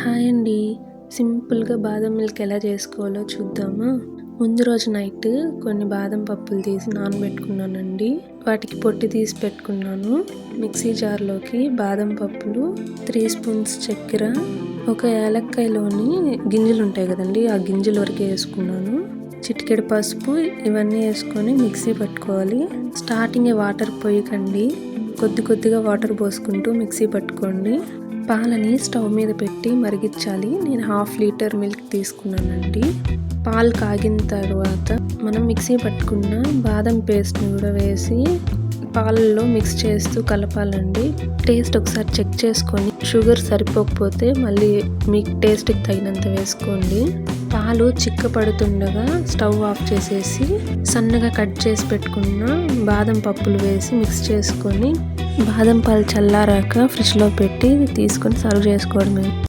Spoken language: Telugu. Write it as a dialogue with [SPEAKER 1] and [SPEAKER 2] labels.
[SPEAKER 1] హాయ్ అండి. సింపుల్గా బాదం మిల్క్ ఎలా చేసుకోవాలో చూద్దామా? ముందు రోజు నైట్ కొన్ని బాదం పప్పులు తీసి నానబెట్టుకున్నానండి. వాటికి పొట్టి తీసి పెట్టుకున్నాను. మిక్సీ జార్లోకి బాదం పప్పులు త్రీ స్పూన్స్ చక్కెర ఒక ఏలక్కాయలోని గింజలు ఉంటాయి కదండి ఆ గింజలు వరకు వేసుకున్నాను. చిటికెడు పసుపు ఇవన్నీ వేసుకొని మిక్సీ పట్టుకోవాలి. స్టార్టింగే వాటర్ పోయకండి. కొద్ది కొద్దిగా వాటర్ పోసుకుంటూ మిక్సీ పట్టుకోండి. పాలని స్టవ్ మీద పెట్టి మరిగించాలి. నేను హాఫ్ లీటర్ మిల్క్ తీసుకున్నానండి. పాలు కాగిన తర్వాత మనం మిక్సీ పట్టుకున్న బాదం పేస్ట్ని కూడా వేసి పాలల్లో మిక్స్ చేస్తూ కలపాలండి. టేస్ట్ ఒకసారి చెక్ చేసుకొని షుగర్ సరిపోకపోతే మళ్ళీ మీకు టేస్ట్కి తగినంత వేసుకోండి. పాలు చిక్క పడుతుండగా స్టవ్ ఆఫ్ చేసేసి సన్నగా కట్ చేసి పెట్టుకున్న బాదం పప్పులు వేసి మిక్స్ చేసుకొని బాదం పాలు చల్లారాక ఫ్రిడ్జ్లో పెట్టి తీసుకొని సర్వ్ చేసుకోవడమే.